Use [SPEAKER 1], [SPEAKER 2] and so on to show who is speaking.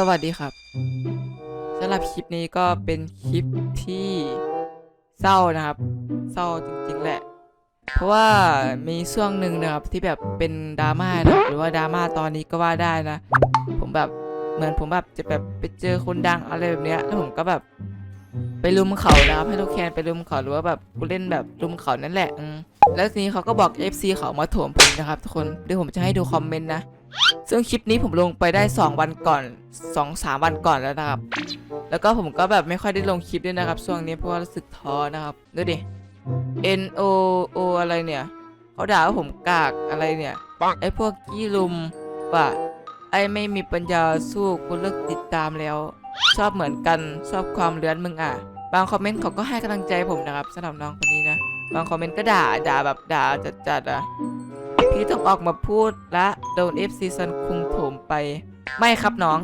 [SPEAKER 1] สวัสดีครับสำหรับคลิปนี้ก็เป็นคลิปที่เศร้านะครับ เศร้าจริงๆแหละ เพราะว่ามีช่วงหนึ่งนะครับที่แบบเป็นดราม่านะหรือว่าดราม่าตอนนี้ก็ว่าได้นะ ผมแบบเหมือนผมแบบจะแบบไปเจอคนดังอะไรแบบเนี้ยแล้วผมก็แบบไปลุมเขานะครับให้ลูกแคนไปลุมเขาหรือว่าแบบกูเล่นแบบลุมเขานั่นแหละแล้วทีนี้เขาก็บอก FC เขามาโถมผมนะครับทุกคนเดี๋ยวผมจะให้ดูคอมเมนต์นะ ซึ่งคลิปนี้ผมลงไปได้ 2 วันก่อน 2 3 วันก่อนแล้วนะครับ แล้วก็ผมก็แบบไม่ค่อยได้ลงคลิปด้วยนะครับ ช่วงนี้เพราะว่ารู้สึกท้อนะครับ ดูดิ N O O อะไรเนี่ย เขาด่าว่าผมกากอะไรเนี่ย ไอพวกกี้ลุมว่าไอไม่มีปัญญาสู้กูเลิกติดตามแล้ว ชอบเหมือนกันชอบความเลื้อนมึงอะ บางคอมเมนต์เขาก็ให้กำลังใจผมนะครับสำหรับน้องคนนี้นะ บางคอมเมนต์ก็ด่าด่าแบบด่าจัดๆอะ ที่ต้องออกมาพูดและโดนเอฟซีซันคุงถมไป ไม่ครับน้อง